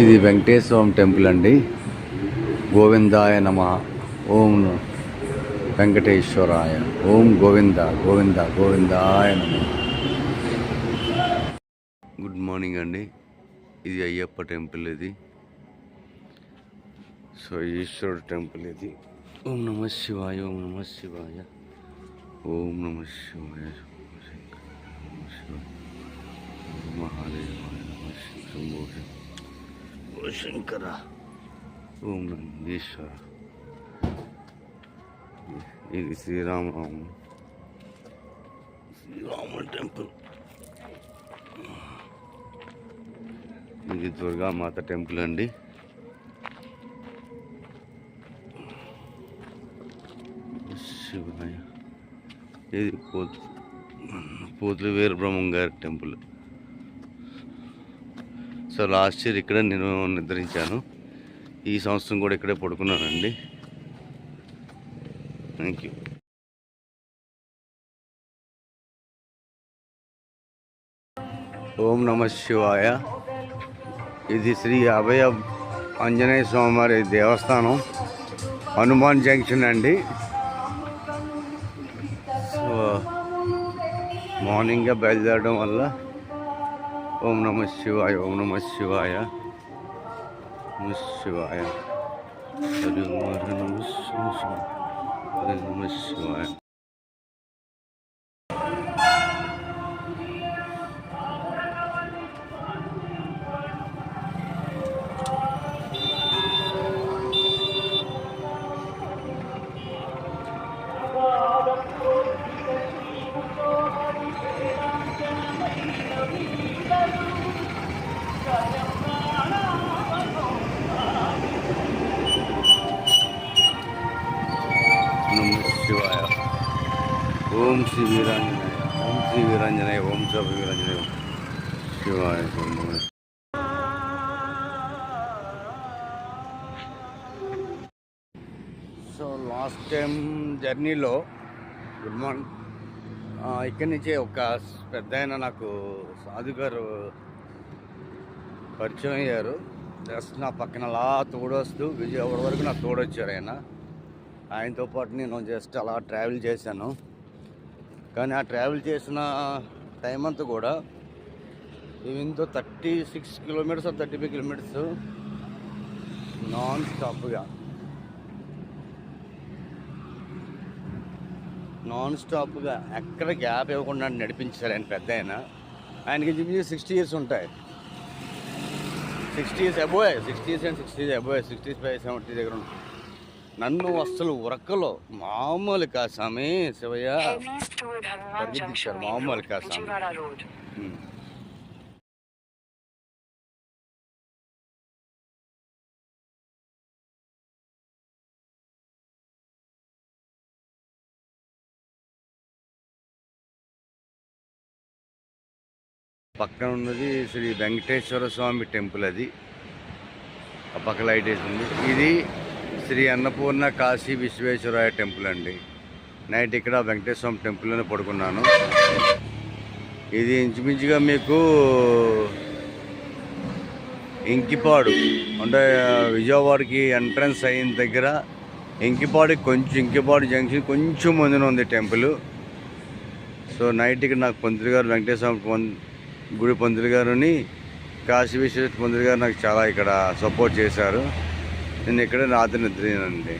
ఇది వెంకటేశ్వరం టెంపుల్ అండి. గోవిందాయ నమ. ఓం వెంకటేశ్వరాయ. ఓం గోవింద గోవింద గోవిందాయ నమ. గుడ్ మార్నింగ్ అండి. ఇది అయ్యప్ప టెంపుల్ ఇది. సో ఈశ్వరుడు టెంపుల్ ఇది. ఓం నమ శివాయ ఓం నమ శివాయ. ఓం నమ శివాయ. శివాయ మహాదేవాయ నమ శంభో ఓ శంకర ఓం నందీశ్వర ఇది శ్రీరామరామ శ్రీరామ టెంపుల్. ఇది దుర్గామాత టెంపుల్ అండి. శివాయ. ఇది పోతు పోతులు వీరబ్రహ్మం గారి టెంపుల్. సో లాస్ట్ ఇయర్ ఇక్కడ నేను నిద్రించాను. ఈ సంవత్సరం కూడా ఇక్కడే పడుకున్నానండి. థ్యాంక్ యూ ఓం నమ శివాయ. ఇది శ్రీ అభయ ఆంజనేయ స్వామివారి దేవస్థానం హనుమాన్ జంక్షన్ అండి. సో మార్నింగ్గా బయలుదేరడం వల్ల ఓం నమ శివాయ ఓం నమ శివాయ నమ శివాయ హరి ఓం హరి ఓం శ్రీ వీరాంజనేయ ఓం శ్రీ వీరాంజనేయ ఓం శ్రీ వీరాంజనేయ. శివాయ సో లాస్ట్ టైం జర్నీలో గుడ్ మార్నింగ్. ఇక్కడి నుంచి ఒక పెద్ద ఆయన నాకు సాధు గారు పరిచయం అయ్యారు. జస్ట్ నా పక్కన అలా తోడొస్తూ విజయవాడ వరకు నాకు తోడొచ్చారు ఆయన. ఆయనతో పాటు నేను జస్ట్ అలా ట్రావెల్ చేశాను. కానీ ఆ ట్రావెల్ చేసిన టైం అంతా కూడా ఈవెంతో thirty six kilometres thirty five kilometres non స్టాప్గా. నాన్ స్టాప్గా ఎక్కడ గ్యాప్ ఇవ్వకుండా నడిపించారు ఆయన పెద్ద ఆయన. ఆయనకి చెప్పి సిక్స్టీ ఇయర్స్ ఉంటాయి. సిక్స్టీ ఇయర్స్ అబోయ్ సిక్స్టీ ఇయర్స్ అండ్ సిక్స్టీ అబోయ్ సిక్స్టీ ఫైవ్ సెవెంటీ దగ్గర ఉంటాయి. నన్ను అసలు ఉరకలో. మామూలు కాసామి శివయ్య. Heavy మామూలు కాసామి. పక్కన ఉన్నది శ్రీ వెంకటేశ్వర స్వామి టెంపుల్ అది. ఆ పక్క లైట్ వేసింది. ఇది శ్రీ అన్నపూర్ణ కాశీ విశ్వేశ్వరాయ టెంపుల్ అండి. నైట్ ఇక్కడ వెంకటేశ్వరం స్వామి టెంపుల్లోనే పడుకున్నాను. ఇది ఇంచుమించుగా మీకు ఇంకిపాడు అంటే విజయవాడకి ఎంట్రన్స్ అయిన దగ్గర ఇంకిపాడు కొంచెం ఇంకిపాడు జంక్షన్ కొంచెం ముందున ఉంది టెంపుల్. సో నైట్ ఇక్కడ నాకు పంతులు గారు వెంకటేశ్వర పం- గుడి పంతులు గారుని కాశీ విశ్వేశ్వర పంతులు గారు నాకు చాలా ఇక్కడ సపోర్ట్ చేశారు. నేను ఇక్కడ రాత్రి నిద్రనండి